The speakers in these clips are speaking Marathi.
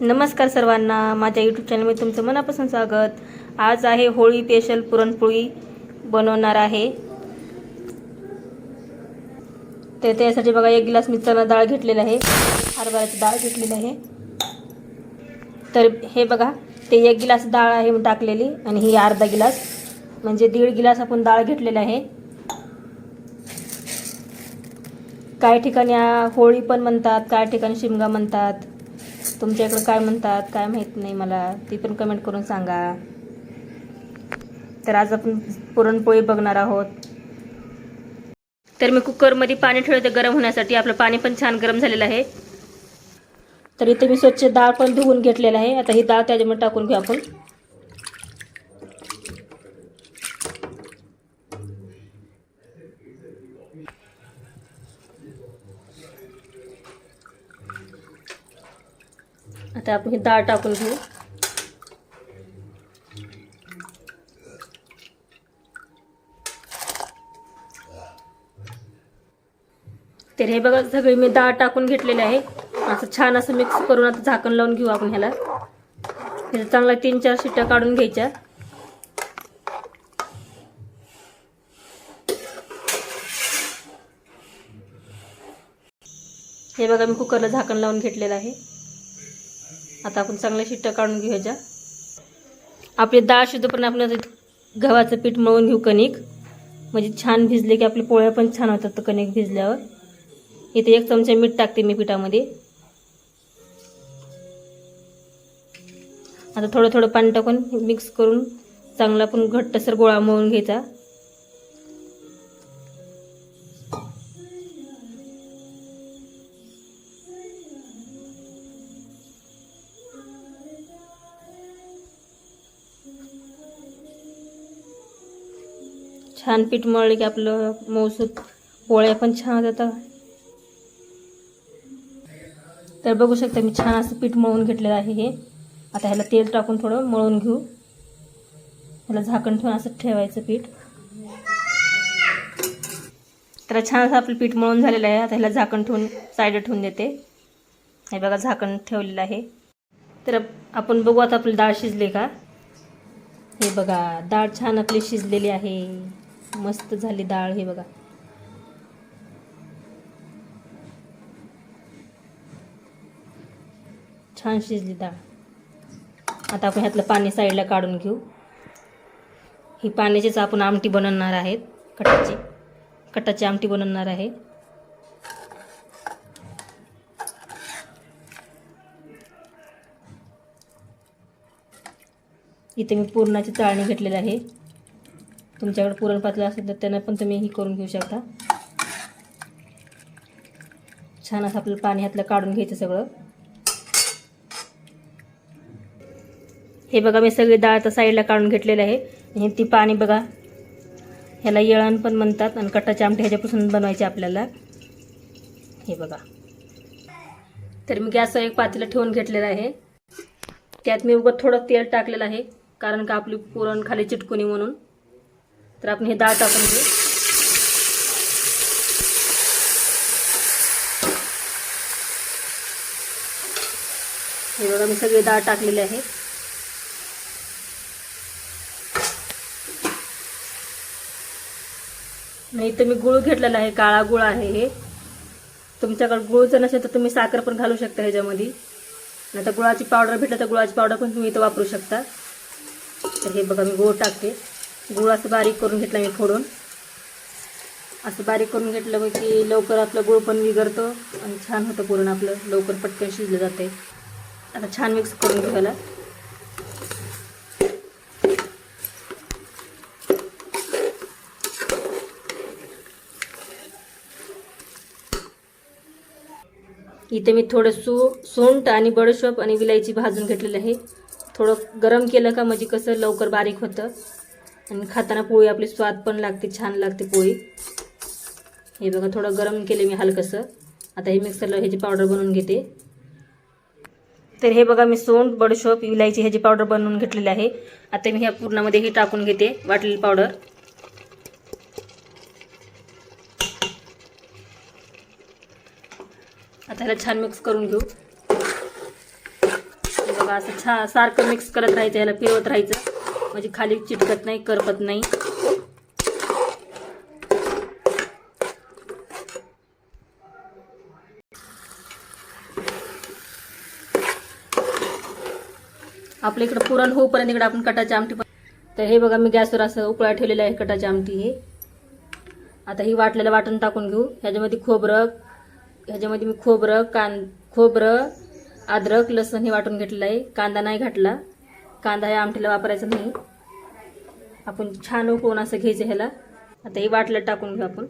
नमस्कार सर्वांना. माझ्या यूट्यूब चॅनलमध्ये तुमचं मनापासून स्वागत. आज आहे होळी स्पेशल पुरणपोळी बनवणार आहे. तर त्यासाठी बघा एक गिलास मी चणा डाळ घेतलेला आहे. हरभऱ्याची डाळ घेतलेली आहे. तर हे बघा ते एक गिलास डाळ आहे मी टाकलेली आणि ही अर्धा गिलास म्हणजे दीड गिलास आपण डाळ घेतलेला आहे. काही ठिकाणी होळी पण म्हणतात काही ठिकाणी शिमगा म्हणतात. तुमच्या इकडं काय म्हणतात काय माहीत नाही मला. ती पण कमेंट करून सांगा. तर आज आपण पुरणपोळी बघणार आहोत. तर मी कुकरमध्ये पाणी ठेवते गरम होण्यासाठी. आपलं पाणी पण छान गरम झालेलं आहे. तर इथे मी स्वच्छ डाळ पण धुवून घेतलेलं आहे. आता ही डाळ त्याच्यामध्ये टाकून घेऊ आपण. आता आपण ही डाळ टाकून घेऊ. तर हे बघा सगळी मी डाळ टाकून घेतलेले आहे. असं छान असं मिक्स करून आता झाकण लावून घेऊ आपण ह्याला. ह्याचा चांगला तीन चार शिट्ट्या काढून घ्यायच्या. हे बघा मी कुकरला झाकण लावून घेतलेलं आहे. आता आपण चांगल्या शिट्ट्या काढून घेऊया आपले आपली डाळ शिजोपर्यंत आपण गव्हाचं पीठ मळून घेऊ कणिक. म्हणजे छान भिजले की आपले पोळ्या पण छान होतात तर कणिक भिजल्यावर. इथे एक चमचा मीठ टाकते मी पिठामध्ये. आता थोडं थोडं पाणी टाकून मिक्स करून चांगला पण घट्टसर गोळा मळून घ्यायचा. छान पीठ मळलं की आपलं मौसूद पोळ्या पण छान होतात तर बघू शकता मी छान असं पीठ मळून घेतलेलं आहे हे. आता ह्याला तेल टाकून थोडं मळून घेऊ. ह्याला झाकण ठेवून असं ठेवायचं पीठ. तर छान असं आपलं पीठ मळून झालेलं आहे. आता ह्याला झाकण ठेवून साईड ठेवून देते. हे बघा झाकण ठेवलेलं आहे. तर आपण बघू आता आपली डाळ शिजली का? हे बघा डाळ छान आपली शिजलेली आहे. मस्त झाली डाळ हे बघा. छान शिजली डाळ. आता आपण ह्यातलं पाणी साईडला काढून घेऊ. ही पाण्याचीच आपण आमटी बनवणार आहेत कटाची. कटाची आमटी बनवणार आहे. इथे मी पुरणाची चाळणी घेतलेली आहे. तुमच्याकडे पुरण पातलं असेल तर त्यांना पण तुम्ही ही करून घेऊ शकता. छान असं आपलं पाणी ह्यातलं काढून घ्यायचं सगळं. हे बघा मी सगळी डाळ तर साईडला काढून घेतलेलं आहे. आणि ती पाणी बघा ह्याला येळण पण म्हणतात आणि कट्टाचे आमटे ह्याच्यापासून बनवायची आपल्याला. हे बघा. तर मी गॅसवर एक पातेलं ठेवून घेतलेलं आहे. त्यात मी उगत थोडं तेल टाकलेलं आहे कारण का आपली पुरण खाली चिटकुनी म्हणून. तर आपण हे डाळ टाकून घेऊ. हे बघा मी सगळी डाळ टाकलेली आहे. नाही तर मी गुळ घेतलेला आहे काळा गुळ आहे हे. तुमच्याकडे गुळ जर नसेल तर तुम्ही साखर पण घालू शकता ह्याच्यामध्ये. नाही तर गुळाची पावडर भेटलं तर गुळाची पावडर पण तुम्ही इथं वापरू शकता. तर हे बघा मी गुळ टाकते. गुळ असं बारीक करून घेतला मी फोडून. असं बारीक करून घेतलं की लवकर आपलं गुळ पण विगरतो आणि छान होतं पुरण आपलं. लवकर पटकन शिजलं जाते. आता छान मिक्स करून घ्यायला इथे मी थोडं सू सोंट आणि बडशोप आणि विलायची भाजून घेतलेलं आहे. थोडं गरम केलं का म्हणजे कसं लवकर बारीक होतं. आणि खाताना पोळी आपली स्वाद पण लागते छान लागते पोळी. हे बघा थोडं गरम केले मी हलकंसं. आता हे मिक्सरला ह्याची पावडर बनवून घेते. तर हे बघा मी सोंड बडशोप इलायची ह्याची पावडर बनवून घेतलेली आहे. आता मी ह्या पूर्णामध्ये हे टाकून घेते वाटलेली पावडर. आता ह्याला छान मिक्स करून घेऊ. बघा असं छा सारखं मिक्स करत राहायचं ह्याला फिरवत राहायचं. म्हणजे खाली चिटकत नाही करपत नाही. आपल्या इकडं पुरण होऊपर्यंत इकडं आपण कटाची आमटी पण तर हे बघा मी गॅसवर असं उकळा ठेवलेलं आहे कटाची आमटी हे. आता ही वाटलेलं वाटण टाकून घेऊ. ह्याच्यामध्ये खोबरं ह्याच्यामध्ये मी खोबरं कां खोबरं अद्रक लसण हे वाटून घेतलेलं आहे. कांदा नाही घातला. कांदा हे आमटीला वापरायचा नाही. आपण छान उकळून असं घ्यायचं ह्याला. आता हे वाटलं टाकून घेऊ आपण.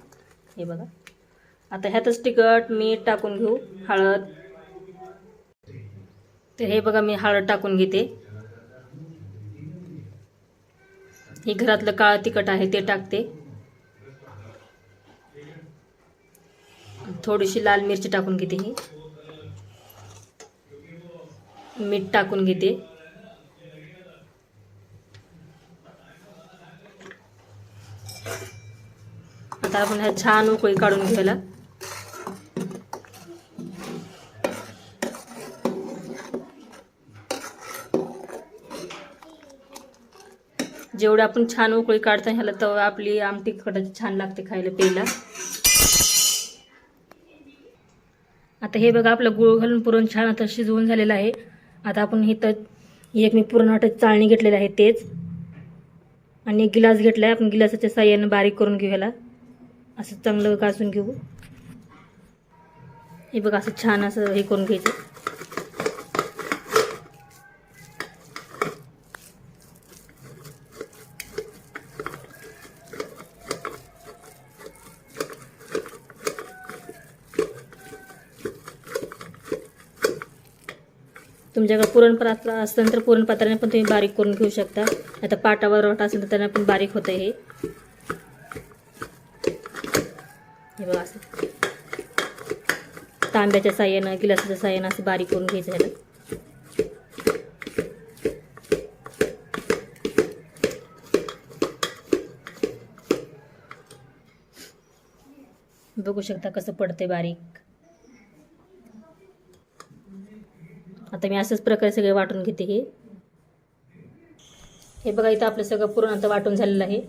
हे बघा. आता ह्यातच तिखट मीठ टाकून घेऊ. हळद. तर हे बघा मी हळद टाकून घेते. हे घरातलं काळं तिखट आहे ते टाकते. थोडीशी लाल मिरची टाकून घेते ही. मीठ टाकून घेते. आता आपण ह्या छान उकळी काढून घ्यायला जेवढे आपण छान उकळी काढता ह्याला तर आपली आमटी कटाची छान लागते खायला प्यायला. आता हे बघा आपलं गुळ घालून पुरण छान आता शिजवून झालेलं आहे. आता आपण हे तर एक मी पुरणाटाची चाळणी घेतलेली आहे तेच. आणि एक गिलास घेतला आहे आपण गिलासाच्या साह्यानं बारीक करून घेऊ ह्याला असं चांगलं घासून घेऊ. हे बघा असं छान असं हे करून घ्यायचं. तुमच्याकडे पुरणपात्र असेल तर पुरणपात्राने पण तुम्ही बारीक करून घेऊ शकता. आता पाटावर वाटा असेल तर त्यांना पण बारीक होतं हे. हे बघा असं. तांब्याच्या साह्यानं गिलासाच्या साह्यानं असं बारीक करून घ्यायचं ह्याला. बघू शकता कसं पडतंय बारीक. आता मी अशाच प्रकारे सगळे वाटून घेते हे. हे बघा इथं आपलं सगळं पुरण आता वाटून झालेलं आहे.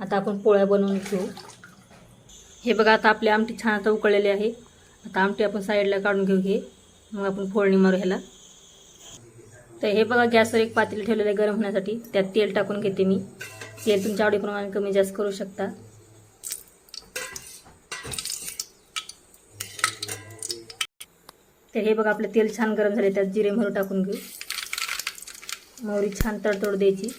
आता आपण पोळ्या बनवून घेऊ. हे बघा आता आपली आमटी छान आता उकळलेली आहे. आता आमटी आपण साईडला काढून घेऊ हे. मग आपण फोडणी मारू ह्याला. तर हे बघा गॅसवर एक पातेलं ठेवलेलं आहे गरम होण्यासाठी. त्यात तेल टाकून घेते मी. तेल तुमच्या आवडीप्रमाणे कमी जास्त करू शकता. तर हे बघा आपलं तेल छान गरम झाले त्यात जिरे मोहरी टाकून घेऊ. मोहरी छान तडतोड द्यायची.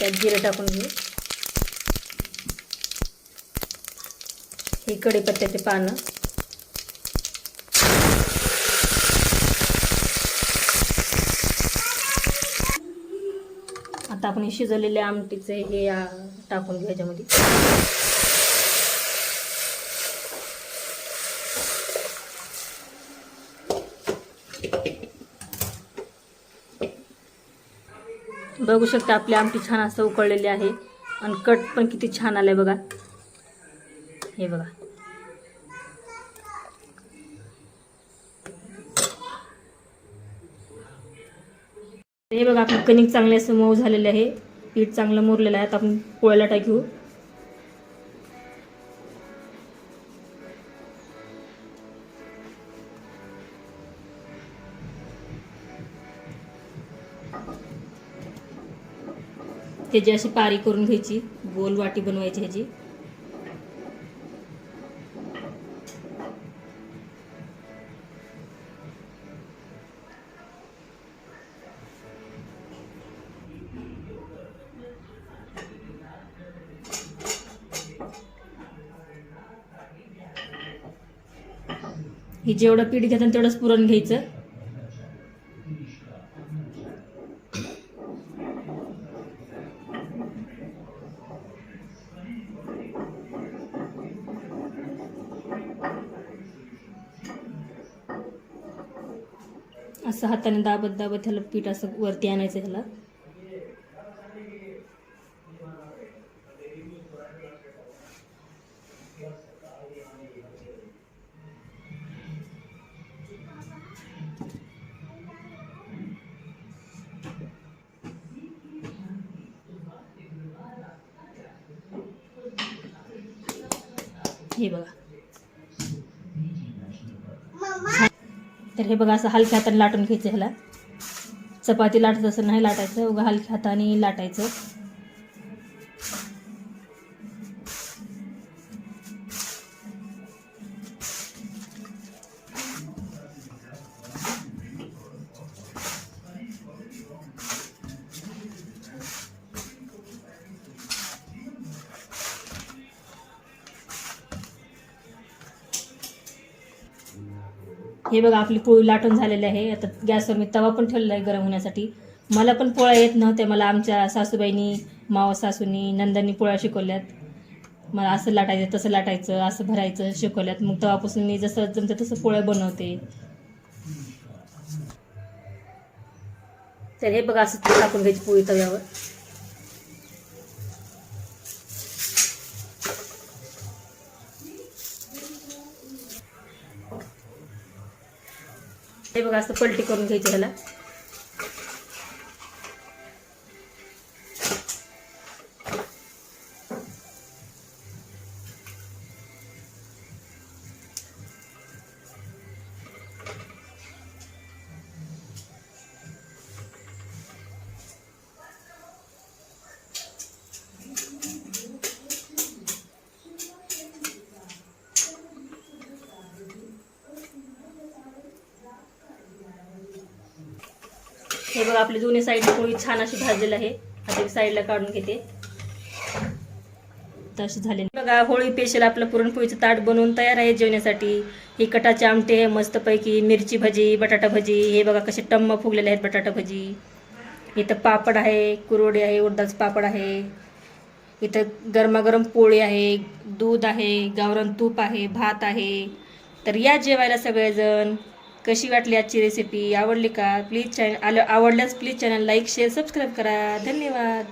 त्यात जिरं टाकून घेऊ. हे कढीपत्त्याचे पानं. आता आपण हे शिजवलेले आमटीचे हे टाकून घेऊ ह्याच्यामध्ये बघू शकता आपली आमटी छान असं उकळलेली आहे. आणि कट पण किती छान आलंय बघा. हे बघा. हे बघा आपलं कणिक चांगले असं मऊ झालेले आहे. पीठ चांगलं मुरलेलं आहे. आता आपण पोळ्याला टाकू. त्याची अशी पारी करून घ्यायची गोल वाटी बनवायची ह्याची. ही जेवढं पीठ घेतात तेवढंच पुरण घ्यायचं. असं हाताने दाबत दाबत ह्याला पीठ असं वरती आणायचं ह्याला. हे बघा. तर हे बघा असं हलक्या हाताने लाटून घ्यायचं ह्याला. चपाती लाटत असं नाही लाटायचं उगा हलक्या हाताने लाटायचं. हे बघा आपली पोळी लाटून झालेली आहे. आता गॅसवर मी तवा पण ठेवलेला आहे गरम होण्यासाठी. मला पण पोळ्या येत नव्हत्या. मला आमच्या सासूबाईंनी माव सासूनी नंदांनी पोळ्या शिकवल्यात. मला असं लाटायचं तसं लाटायचं असं भरायचं शिकवल्यात. मग तवापासून मी जसं जमतं तसं पोळ्या बनवते. तर हे बघा असं टाकून घ्यायची पोळी तव्यावर. हे बघा असं पलटी करून घ्यायची ह्याला. हे बघा आपली जुनी साईडला पोळी छान अशी भाजलेली आहे. आता साईडला काढून घेते. तशी झाली बघा होळी पेशल आपलं पुरणपोळीचं ताट बनवून तयार आहे जेवण्यासाठी. ही कटाचे आमटे आहे मस्तपैकी मिरची भजी बटाटा भजी. हे बघा कसे टम्म फुगलेले आहेत बटाटा भजी. इथं पापड आहे कुरवडी आहे उडदाचं पापड आहे. इथं गरमागरम पोळी आहे दूध आहे गावरण तूप आहे भात आहे. तर या जेवायला सगळेजण कशी वाटली आजची रेसिपी आवडली का? प्लीज चॅनल आलं आवडल्यास please channel like share subscribe करा. धन्यवाद.